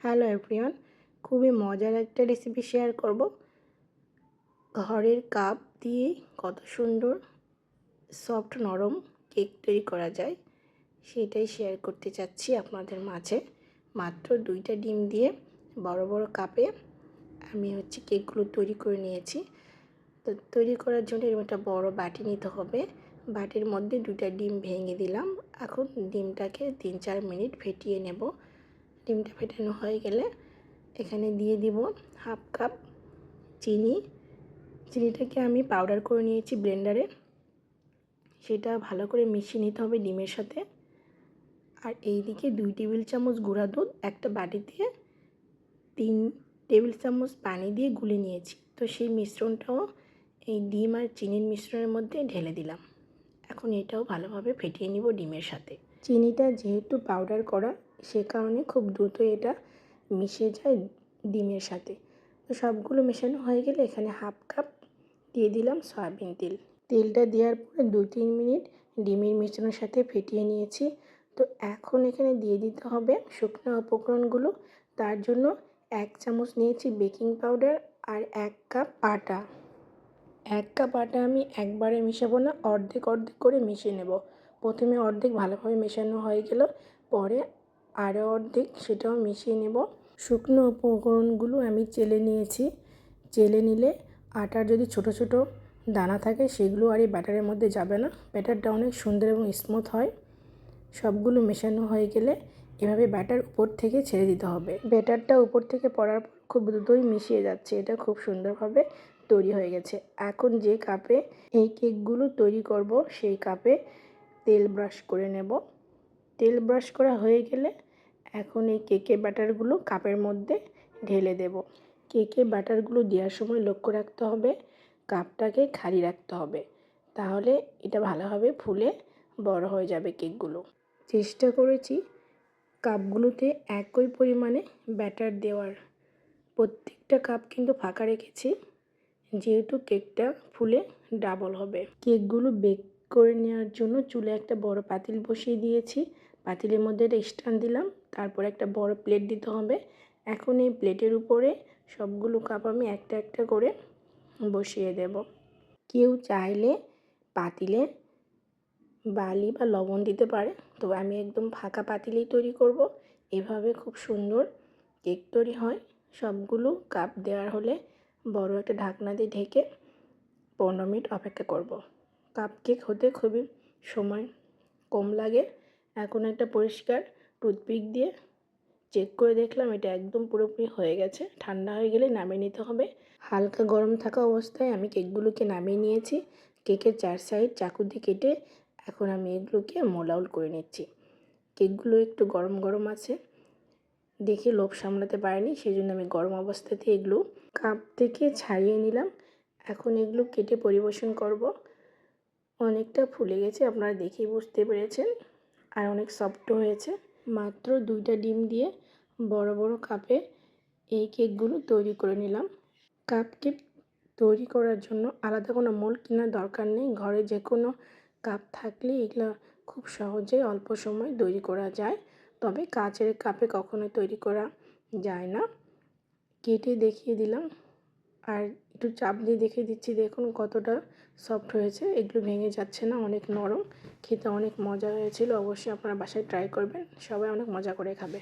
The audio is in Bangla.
হ্যালো এভরিওয়ান খুবই মজার একটা রেসিপি শেয়ার করব। ঘরের কাপ দিয়ে কত সুন্দর সফট নরম কেক তৈরি করা যায়, সেটাই শেয়ার করতে চাচ্ছি আপনাদের মাঝে। মাত্র দুইটা ডিম দিয়ে বড় বড় কাপে আমি হচ্ছে কেকগুলো তৈরি করে নিয়েছি। তো তৈরি করার জন্য এরকম একটা বড় বাটি নিতে হবে। বাটির মধ্যে দুইটা ডিম ভেঙে দিলাম। এখন ডিমটাকে তিন চার মিনিট ফেটিয়ে নেব। ডিমটা ফেটানো হয়ে গেলে এখানে দিয়ে দিব হাফ কাপ চিনি। চিনিটাকে আমি পাউডার করে নিয়েছি ব্লেন্ডারে সেটা ভালো করে মিশিয়ে নিতে হবে ডিমের সাথে। আর এই দিকে দুই টেবিল চামচ গুঁড়া দুধ, একটা বাটিতে তিন টেবিল চামচ পানি দিয়ে গুলে নিয়েছি। তো সেই মিশ্রণটাও এই ডিম আর চিনির মিশ্রণের মধ্যে ঢেলে দিলাম। এখন এটাও ভালোভাবে ফেটিয়ে নিব ডিমের সাথে। চিনিটা যেহেতু পাউডার করা, সে কারণে খুব দ্রুত এটা মিশে যায় ডিমের সাথে। তো সবগুলো মেশানো হয়ে গেলে এখানে হাফ কাপ দিয়ে দিলাম সয়াবিন তেল। তেলটা দেওয়ার পরে দু তিন মিনিট ডিমের মিশ্রণের সাথে ফেটিয়ে নিয়েছি। তো এখন এখানে দিয়ে দিতে হবে শুকনো উপকরণগুলো। তার জন্য এক চামচ নিয়েছি বেকিং পাউডার আর এক কাপ আটা। এক কাপ আটা আমি একবারে মিশাবো না, অর্ধেক অর্ধেক করে মিশিয়ে নেব। প্রথমে অর্ধেক ভালোভাবে মেশানো হয়ে গেল, পরে আরও অর্ধেক সেটাও মিশিয়ে নেব। শুকনো উপকরণগুলো আমি চেলে নিয়েছি। চেলে নিলে আটার যদি ছোট ছোট দানা থাকে সেগুলো আর এই ব্যাটারের মধ্যে যাবে না। ব্যাটারটা অনেক সুন্দর এবং স্মুথ হয়। সবগুলো মেশানো হয়ে গেলে এভাবে ব্যাটার উপর থেকে ছেড়ে দিতে হবে। ব্যাটারটা উপর থেকে পড়ার পর খুব দ্রুতই মিশিয়ে যাচ্ছে। এটা খুব সুন্দরভাবে তৈরি হয়ে গেছে। এখন যে কাপে এই কেকগুলো তৈরি করব, সেই কাপে তেল ব্রাশ করে নেব। তেল ব্রাশ করা হয়ে গেলে এখন এই কেকের ব্যাটারগুলো কাপের মধ্যে ঢেলে দেব। কেকের ব্যাটারগুলো দেওয়ার সময় লক্ষ্য রাখতে হবে, কাপটাকে খালি রাখতে হবে। তাহলে এটা ভালোভাবে ফুলে বড় হয়ে যাবে কেকগুলো। চেষ্টা করেছি কাপগুলোতে একই পরিমাণে ব্যাটার দেওয়ার। প্রত্যেকটা কাপ কিন্তু ফাঁকা রেখেছি, যেহেতু কেকটা ফুলে ডাবল হবে। কেকগুলো বেক করে নেওয়ার জন্য চুলে একটা বড় পাতিল বসিয়ে দিয়েছি। পাতিলের মধ্যে স্ট্যান্ড দিলাম, তারপর একটা বড় প্লেট দিতে হবে। এখন এই প্লেটের উপরে সবগুলো কাপ আমি একটা একটা করে বসিয়ে দেব। কেউ চাইলে পাতিলে বালি বা লবণ দিতে পারে, তো আমি একদম ফাঁকা পাতিলেই তৈরি করব। এভাবে খুব সুন্দর কেক তৈরি হয়। সবগুলো কাপ দেওয়ার হলে বড় একটা ঢাকনা দিয়ে ঢেকে পনেরো মিনিট অপেক্ষা করব। কাপ কেক হতে খুবই সময় কম লাগে। এখন একটা পরিষ্কার টুথপিক দিয়ে চেক করে দেখলাম, এটা একদম পুরোপুরি হয়ে গেছে। ঠান্ডা হয়ে গেলে নামিয়ে নিতে হবে। হালকা গরম থাকা অবস্থায় আমি কেকগুলোকে নামিয়ে নিয়েছি। কেকের চার সাইড চাকু দিয়ে কেটে এখন আমি এগুলোকে মোলাউল করে নিচ্ছি। কেকগুলো একটু গরম গরম আছে। দেখে লোভ সামলাতে পারিনি সেই জন্য আমি গরম অবস্থাতে এগুলো কাপ থেকে ছাড়িয়ে নিলাম। এখন এগুলো কেটে পরিবেশন করব। অনেকটা ফুলে গেছে, আপনারা দেখেই বুঝতে পেরেছেন। আর অনেক সফটও হয়েছে। মাত্র দুইটা ডিম দিয়ে বড় বড় কাপে এই কেকগুলো তৈরি করে নিলাম। কাপ কেক তৈরি করার জন্য আলাদা কোনো মোল কেনার দরকার নেই। ঘরে যে কোনো কাপ থাকলে এগুলো খুব সহজে অল্প সময় তৈরি করা যায়। তবে কাচের কাপে কখনো তৈরি করা যায় না। কেটে দেখিয়ে দিলাম। আর একটু চাপ দিয়ে দেখিয়ে দিচ্ছি, দেখুন কতটা সফট হয়েছে। এগুলো ভেঙে যাচ্ছে না, অনেক নরম। খেতে অনেক মজা হয়েছিল, অবশ্যই আপনারা বাসায় ট্রাই করবেন। সবাই অনেক মজা করে খাবে।